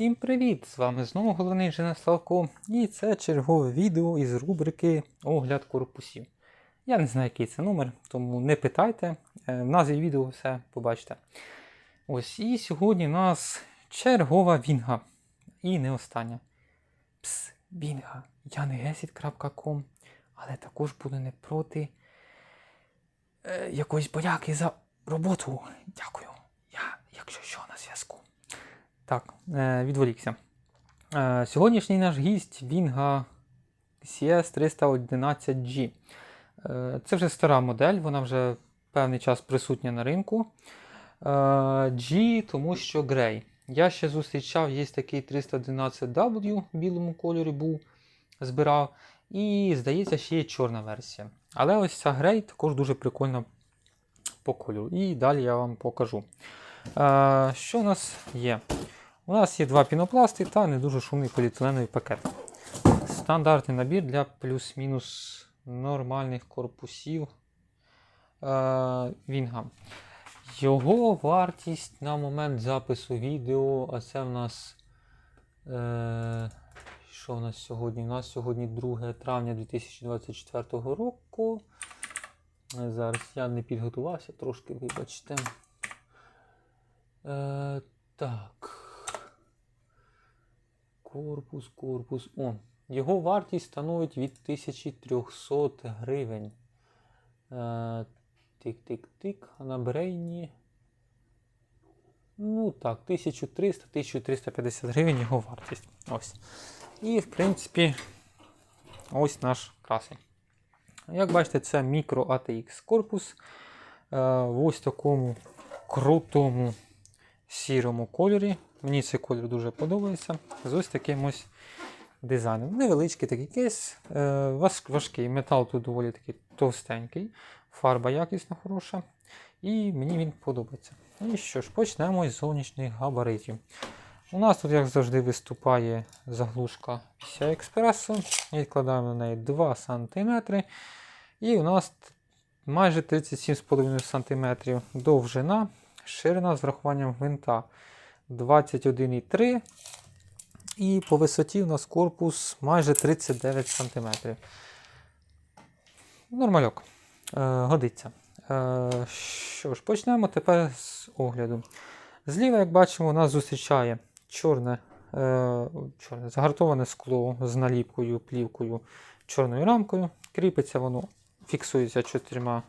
Всім привіт! З вами знову головний інженер Славко, і це чергове відео із рубрики Огляд корпусів. Я не знаю, який це номер, тому не питайте. Е, В назві відео все побачите. Ось і сьогодні у нас чергова вінга. І не остання. Пс, вінга. Я не гесід.ком, але також буду не проти е, якоїсь бояки за роботу. Дякую. Я, якщо що, на зв'язку. Так, е, відволікся. Е, сьогоднішній наш гість Vinga CS 311G. Е, це вже стара модель, вона вже певний час присутня на ринку. G, тому що Grey. Я ще зустрічав, є такий 311W в білому кольорі був, збирав. І, здається, ще є чорна версія. Але ось ця Grey також дуже прикольна по кольору. І далі я вам покажу. Що у нас є? У нас є два пінопласти та не дуже шумний поліетиленовий пакет. Стандартний набір для плюс-мінус нормальних корпусів е, Вінга. Його вартість на момент запису відео, а це в нас. Е, що у нас сьогодні? У нас сьогодні 2 травня 2024 року. Е, Зараз я не підготувався, трошки вибачте. Е, так. Корпус, корпус. О, його вартість становить від 1300 гривень. Е, Тик-тик-тик. А на брейні. Ну так, 1300-1350 гривень його вартість. Ось. І, в принципі, ось наш красень. Як бачите, це мікро ATX корпус. Е, в ось такому крутому сірому кольорі. Мені цей колір дуже подобається. З ось таким ось дизайном. Невеличкий такий кейс, е, важкий. Метал тут доволі такий товстенький, фарба якісна хороша. І мені він подобається. І що ж, почнемо із зовнішніх габаритів. У нас тут, як завжди, виступає заглушка PCI експресу. Відкладаємо на неї 2 см. І у нас майже 37,5 см довжина, ширина з врахуванням гвинта 21,3 і по висоті у нас корпус майже 39 см. Нормальок. Е, годиться. Е, що ж, почнемо тепер з огляду. Зліва, як бачимо, у нас зустрічає чорне, е, чорне загартоване скло з наліпкою, плівкою, чорною рамкою. Кріпиться воно, фіксується чотирма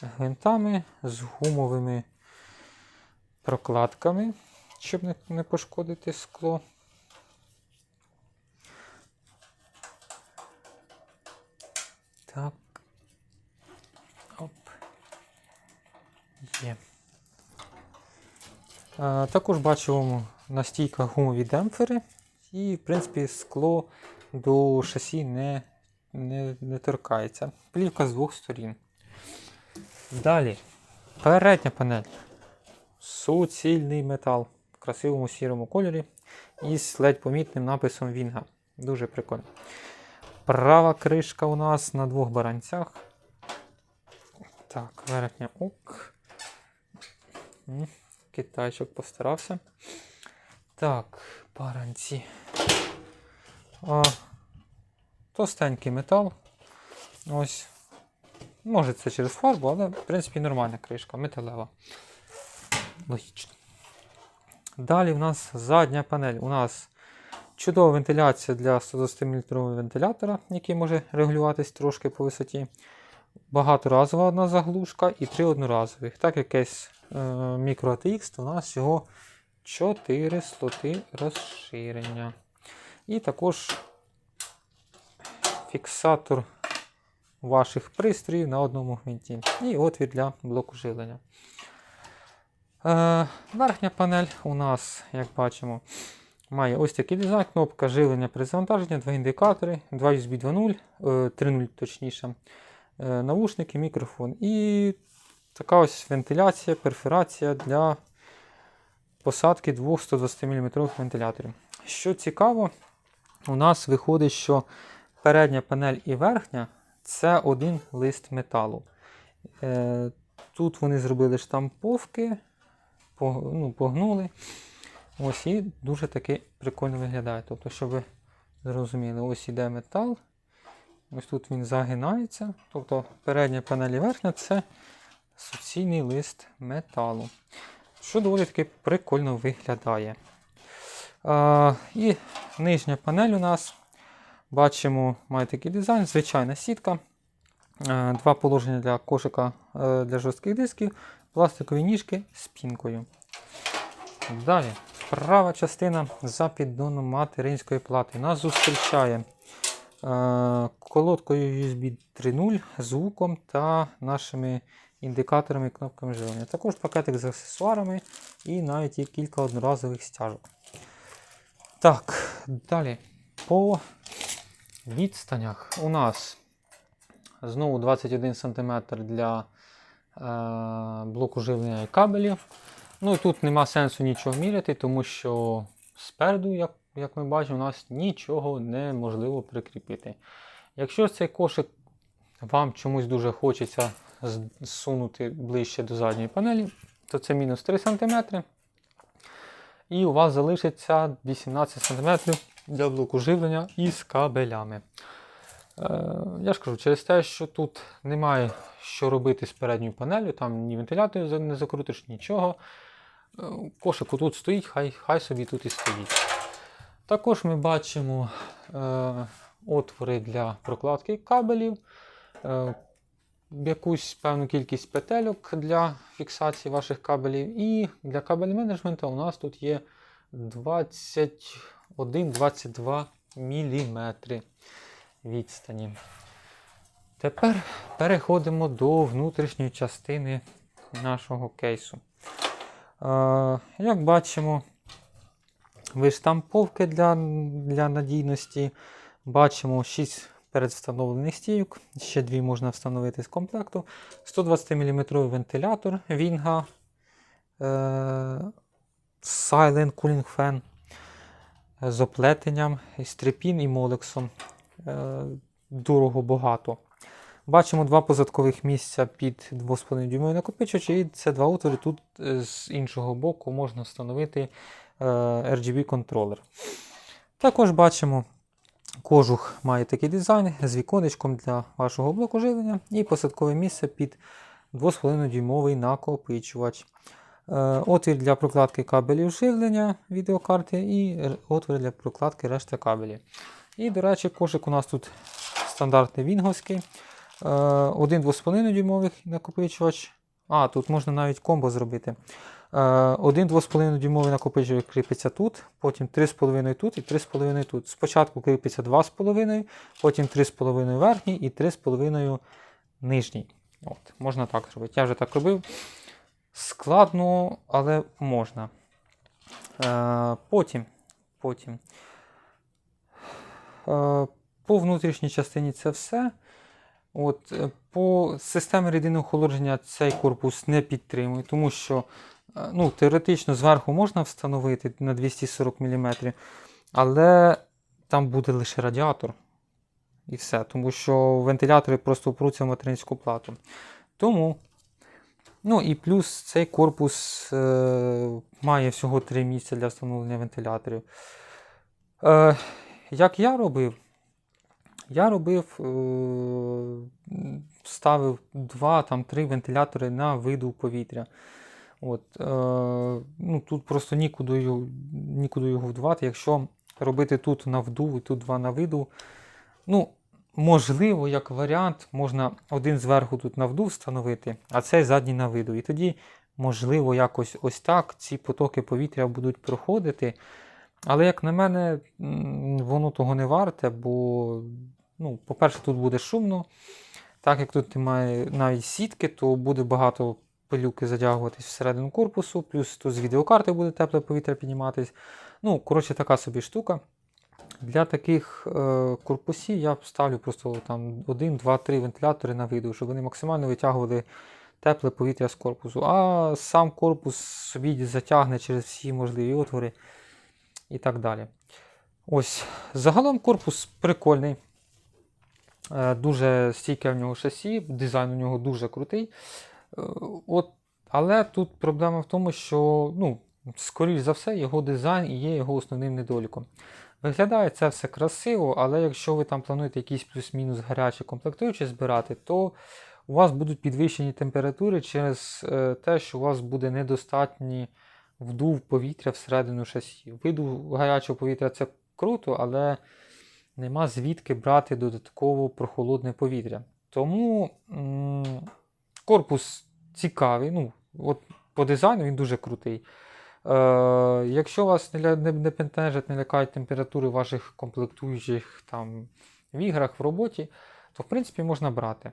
гвинтами з гумовими прокладками, щоб не, пошкодити скло. Так. Оп. Є. А, також бачимо на стійках гумові демпфери. І, в принципі, скло до шасі не, не, не торкається. Плівка з двох сторін. Далі. Передня панель. Суцільний метал красивому сірому кольорі із ледь помітним написом Вінга. Дуже прикольно. Права кришка у нас на двох баранцях. Так, верхня ок. Китайчик постарався. Так, баранці. А, товстенький метал. Ось. Може це через фарбу, але в принципі нормальна кришка, металева. Логічно. Далі в нас задня панель. У нас чудова вентиляція для 120 мм вентилятора, який може регулюватись трошки по висоті. Багаторазова одна заглушка і три одноразових. Так якесь е, мікро ATX, то у нас всього 4 слоти розширення. І також фіксатор ваших пристроїв на одному гвинті. І отвір для блоку живлення. Е, верхня панель у нас, як бачимо, має ось такий дизайн, кнопка живлення при завантаженні, два індикатори, 2 USB 2.0, е, 3.0 точніше, е, навушники, мікрофон. І така ось вентиляція, перфорація для посадки двох 120 мм вентиляторів. Що цікаво, у нас виходить, що передня панель і верхня це один лист металу. Е, Тут вони зробили штамповки, по- ну, погнули. Ось і дуже таки прикольно виглядає. Тобто, щоб ви зрозуміли, ось іде метал. Ось тут він загинається. Тобто передня панель і верхня це суцільний лист металу. Що доволі таки прикольно виглядає. А, і нижня панель у нас. Бачимо, має такий дизайн, звичайна сітка. Два положення для кошика е, для жорстких дисків, пластикові ніжки з пінкою. Далі, права частина за піддоном материнської плати. Нас зустрічає е, колодкою USB 3.0, звуком та нашими індикаторами і кнопками живлення. Також пакетик з аксесуарами і навіть є кілька одноразових стяжок. Так, далі. По відстанях у нас знову 21 см для блоку живлення і кабелів. Ну і тут нема сенсу нічого міряти, тому що спереду, як, як ми бачимо, у нас нічого неможливо прикріпити. Якщо цей кошик вам чомусь дуже хочеться зсунути ближче до задньої панелі, то це мінус 3 см. І у вас залишиться 18 см для блоку живлення із кабелями. Е, я ж кажу, через те, що тут немає що робити з передньою панелью, там ні вентилятор не закрутиш, нічого. Е, Кошик тут стоїть, хай, хай собі тут і стоїть. Також ми бачимо е, отвори для прокладки кабелів, е, якусь певну кількість петельок для фіксації ваших кабелів. І для кабель менеджменту у нас тут є 21-22 мм відстані. Тепер переходимо до внутрішньої частини нашого кейсу. Е, як бачимо, виштамповки для, для надійності. Бачимо 6 передвстановлених стійок, ще дві можна встановити з комплекту. 120 мм вентилятор Вінга е, Silent Cooling Fan з оплетенням, і стріпін і молексом. Е, дорого багато. Бачимо два позадкових місця під 2,5 дюймовий накопичувач, і це два отвори. Тут е, з іншого боку можна встановити е, RGB контролер. Також бачимо, кожух має такий дизайн з віконечком для вашого блоку живлення і посадкове місце під 2,5 дюймовий накопичувач. Отвір для прокладки кабелів живлення відеокарти і отвір для прокладки решти кабелів. І, до речі, кошик у нас тут стандартний вінговський. Е, Один 2,5 дюймовий накопичувач. А, тут можна навіть комбо зробити. Е, Один 2,5 дюймовий накопичувач кріпиться тут, потім 3,5 тут і 3,5 тут. Спочатку кріпиться 2,5, потім 3,5 верхній і 3,5 нижній. От, можна так зробити. Я вже так робив. Складно, але можна. Е, потім, потім. Е, по внутрішній частині це все. От, е, по системі рідинного охолодження цей корпус не підтримує, тому що е, ну, теоретично зверху можна встановити на 240 мм, але там буде лише радіатор. І все, тому що вентилятори просто впруться в материнську плату. Тому, ну і плюс цей корпус е, має всього 3 місця для встановлення вентиляторів. Е, як я робив, я робив, е, ставив 2-3 вентилятори на виду повітря. От, е, ну, тут просто нікуди нікуди його вдувати. Якщо робити тут на вдув і тут два на виду, ну, можливо, як варіант, можна один зверху тут на вдув встановити, а цей задній на виду. І тоді, можливо, якось ось так ці потоки повітря будуть проходити. Але, як на мене, воно того не варте, бо, ну, по-перше, тут буде шумно. Так як тут немає навіть сітки, то буде багато пилюки затягуватись всередину корпусу, плюс тут з відеокарти буде тепле повітря підніматись. Ну, коротше, така собі штука. Для таких е, корпусів я ставлю просто там 1, 2, 3 вентилятори на виду, щоб вони максимально витягували тепле повітря з корпусу. А сам корпус собі затягне через всі можливі отвори і так далі. Ось, загалом корпус прикольний. Е, Дуже стійке в нього шасі, дизайн у нього дуже крутий. Е, От, але тут проблема в тому, що ну, скоріш за все, його дизайн і є його основним недоліком. Виглядає це все красиво, але якщо ви там плануєте якісь плюс-мінус гарячі комплектуючі збирати, то у вас будуть підвищені температури через е, те, що у вас буде недостатній вдув повітря всередину шасі. Видув гарячого повітря це круто, але нема звідки брати додатково прохолодне повітря. Тому м, корпус цікавий. Ну, от по дизайну він дуже крутий. Е, якщо вас не, не, не пентежать, не лякають температури ваших комплектуючих там, в іграх, в роботі, то в принципі можна брати.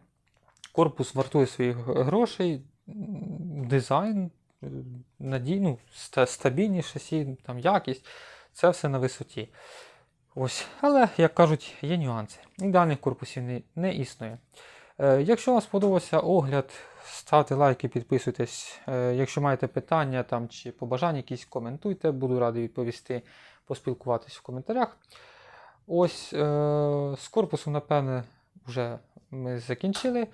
Корпус вартує своїх грошей, дизайн, е, надій, ну, стабільність шасі, там, якість, це все на висоті. Ось. Але, як кажуть, є нюанси. Ідеальних корпусів не, не існує. Е, якщо вам сподобався огляд, ставте лайки, підписуйтесь. Е, якщо маєте питання там, чи побажання, якісь коментуйте, буду радий відповісти, поспілкуватись в коментарях. Ось е, з корпусом, напевне, вже ми закінчили.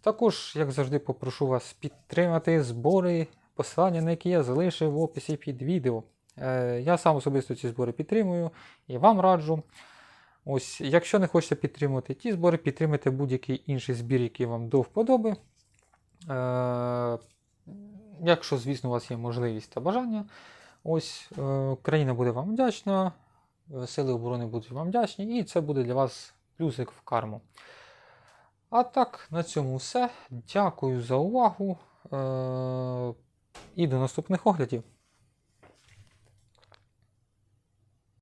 Також, як завжди, попрошу вас підтримати збори, посилання на які я залишив в описі під відео. Е, я сам особисто ці збори підтримую і вам раджу. Ось, якщо не хочете підтримувати ті збори, підтримайте будь-який інший збір, який вам до вподоби. Е, якщо, звісно, у вас є можливість та бажання, ось е, країна буде вам вдячна, сили оборони будуть вам вдячні, і це буде для вас плюсик в карму. А так, на цьому все. Дякую за увагу. І до наступних оглядів.